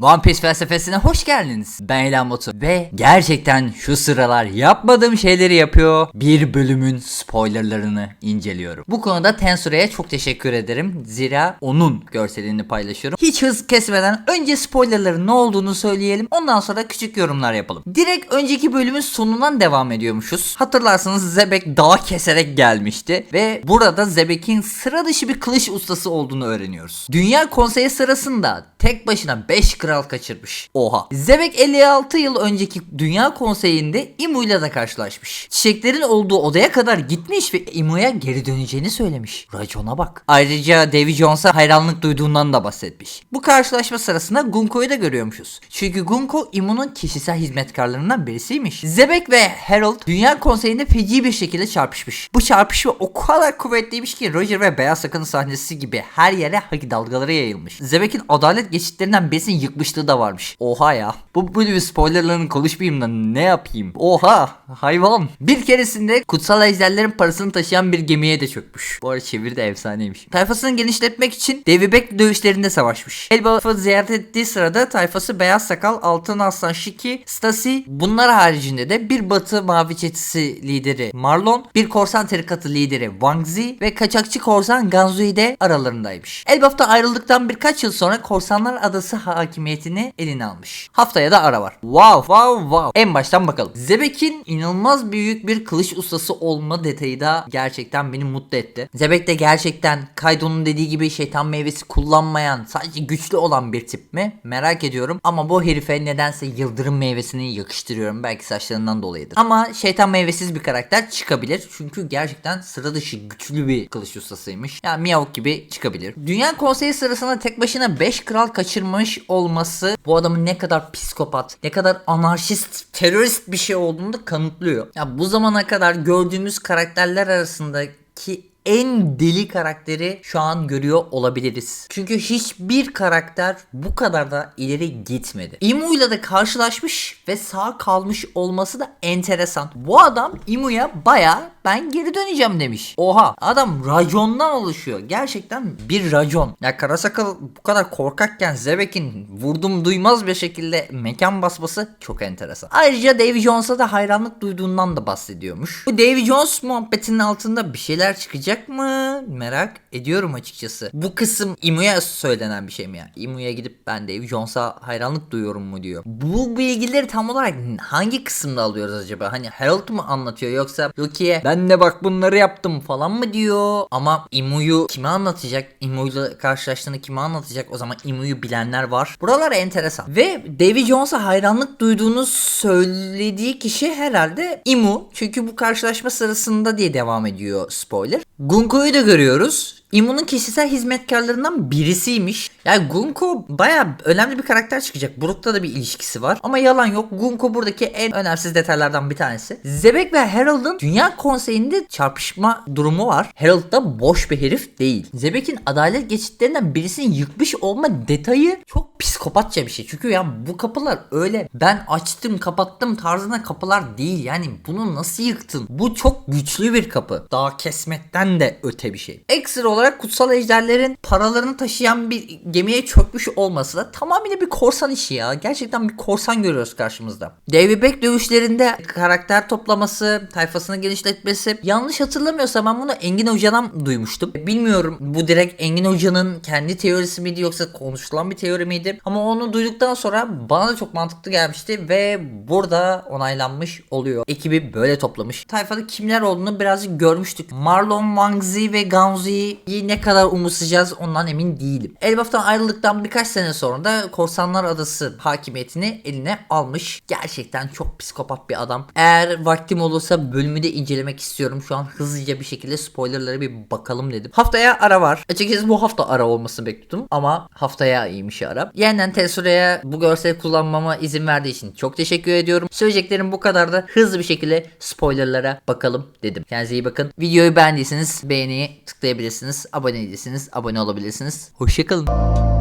One Piece felsefesine hoş geldiniz. Ben Elan Batu ve gerçekten şu sıralar yapmadığım şeyleri yapıyor. Bir bölümün spoilerlarını inceliyorum. Bu konuda Tensure'ye çok teşekkür ederim. Zira onun görselini paylaşıyorum. Hiç hız kesmeden önce spoilerların ne olduğunu söyleyelim. Ondan sonra küçük yorumlar yapalım. Direkt önceki bölümün sonundan devam ediyormuşuz. Hatırlarsanız Zebek dağ keserek gelmişti ve burada Zebek'in sıra dışı bir kılıç ustası olduğunu öğreniyoruz. Dünya konseyi sırasında tek başına 5 kral kaçırmış. Oha. Zebek 56 yıl önceki Dünya Konseyi'nde Imu'yla da karşılaşmış. Çiçeklerin olduğu odaya kadar gitmiş ve Imu'ya geri döneceğini söylemiş. Racona bak. Ayrıca Davy Jones'a hayranlık duyduğundan da bahsetmiş. Bu karşılaşma sırasında Gunko'yu da görüyormuşuz. Çünkü Gunko Imu'nun kişisel hizmetkarlarından birisiymiş. Zebek ve Harold Dünya Konseyi'nde feci bir şekilde çarpışmış. Bu çarpışma o kadar kuvvetliymiş ki Roger ve Beyaz Sakın sahnesi gibi her yere haki dalgaları yayılmış. Zebek'in adalet geçitlerinden birisini yıkmışlığı da varmış. Oha ya. Bu bir spoilerlarını konuşmayayım da ne yapayım? Oha hayvan. Bir keresinde kutsal ejderlerin parasını taşıyan bir gemiye de çökmüş. Bu arada çeviri de efsaneymiş. Tayfasını genişletmek için Davy Beck dövüşlerinde savaşmış. Elbaf'ı ziyaret ettiği sırada tayfası Beyaz Sakal, Altın Aslan Şiki, Stasi bunlar haricinde de bir Batı Mavi Çetesi lideri Marlon, bir korsan tarikatı lideri Wang Zi ve kaçakçı korsan Ganzui de aralarındaymış. Elbaf'ta ayrıldıktan birkaç yıl sonra Korsanlar Adası hakimiyetini eline almış. Haftaya da ara var. Wow wow wow. En baştan bakalım. Zebek'in inanılmaz büyük bir kılıç ustası olma detayı da gerçekten beni mutlu etti. Zebek de gerçekten Kaido'nun dediği gibi şeytan meyvesi kullanmayan sadece güçlü olan bir tip mi? Merak ediyorum. Ama bu herife nedense yıldırım meyvesini yakıştırıyorum. Belki saçlarından dolayıdır. Ama şeytan meyvesiz bir karakter çıkabilir. Çünkü gerçekten sıra dışı güçlü bir kılıç ustasıymış. Yani Miyavuk gibi çıkabilir. Dünya konseyi sırasında tek başına 5 kral kaçırmış olması bu adamın ne kadar psikopat, ne kadar anarşist, terörist bir şey olduğunu da kanıtlıyor. Ya bu zamana kadar gördüğümüz karakterler arasındaki en deli karakteri şu an görüyor olabiliriz. Çünkü hiçbir karakter bu kadar da ileri gitmedi. Imu'yla da karşılaşmış ve sağ kalmış olması da enteresan. Bu adam Imu'ya baya ben geri döneceğim demiş. Oha adam racondan oluşuyor. Gerçekten bir racon. Ya Karasakal bu kadar korkakken Zebek'in vurdum duymaz bir şekilde mekan basması çok enteresan. Ayrıca Davy Jones'a da hayranlık duyduğundan da bahsediyormuş. Bu Davy Jones muhabbetinin altında bir şeyler çıkacak mı? Merak ediyorum açıkçası. Bu kısım Imu'ya söylenen bir şey mi ya? Imu'ya gidip ben Davy Jones'a hayranlık duyuyorum mu diyor. Bu bilgileri tam olarak hangi kısımda alıyoruz acaba? Hani Harold mu anlatıyor yoksa Loki'ye ben de bak bunları yaptım falan mı diyor? Ama Imu'yu kime anlatacak? Imu'yla karşılaştığını kime anlatacak? O zaman Imu'yu bilenler var. Buralar enteresan. Ve Davy Jones'a hayranlık duyduğunu söylediği kişi herhalde Imu. Çünkü bu karşılaşma sırasında diye devam ediyor spoiler. Gunko'yu da görüyoruz. Imu'nun kişisel hizmetkarlarından birisiymiş. Yani Gunko baya önemli bir karakter çıkacak. Brook'ta da bir ilişkisi var. Ama yalan yok. Gunko buradaki en önemsiz detaylardan bir tanesi. Zebek ve Harold'un Dünya Konseyi'nde çarpışma durumu var. Harold da boş bir herif değil. Zebek'in adalet geçitlerinden birisini yıkmış olma detayı çok psikopatça bir şey. Çünkü ya bu kapılar öyle ben açtım kapattım tarzında kapılar değil. Yani bunu nasıl yıktın? Bu çok güçlü bir kapı. Dağ kesmekten de öte bir şey. Ekstra olarak kutsal ejderlerin paralarını taşıyan bir gemiye çökmüş olması da tamamıyla bir korsan işi ya. Gerçekten bir korsan görüyoruz karşımızda. Davy Beck dövüşlerinde karakter toplaması, tayfasını genişletmesi. Yanlış hatırlamıyorsam ben bunu Engin Hoca'dan duymuştum. Bilmiyorum bu direkt Engin Hoca'nın kendi teorisi miydi yoksa konuşulan bir teori miydi? Ama onu duyduktan sonra bana da çok mantıklı gelmişti ve burada onaylanmış oluyor. Ekibi böyle toplamış. Tayfada kimler olduğunu birazcık görmüştük. Marlon Wangzi ve Ganzi'yi ne kadar umursayacağız ondan emin değilim. Elbaf'tan ayrıldıktan birkaç sene sonra da Korsanlar Adası hakimiyetini eline almış. Gerçekten çok psikopat bir adam. Eğer vaktim olursa bölümü de incelemek istiyorum. Şu an hızlıca bir şekilde spoilerlara bir bakalım dedim. Haftaya ara var. Açıkçası bu hafta ara olmasını bekliyordum ama haftaya iyiymiş ara. Yeniden Tesura'ya bu görseli kullanmama izin verdiği için çok teşekkür ediyorum. Söyleyeceklerim bu kadar da hızlı bir şekilde spoilerlara bakalım dedim. Kendinize iyi bakın. Videoyu beğendiyseniz beğeniyi tıklayabilirsiniz. Abone değilseniz abone olabilirsiniz. Hoşçakalın.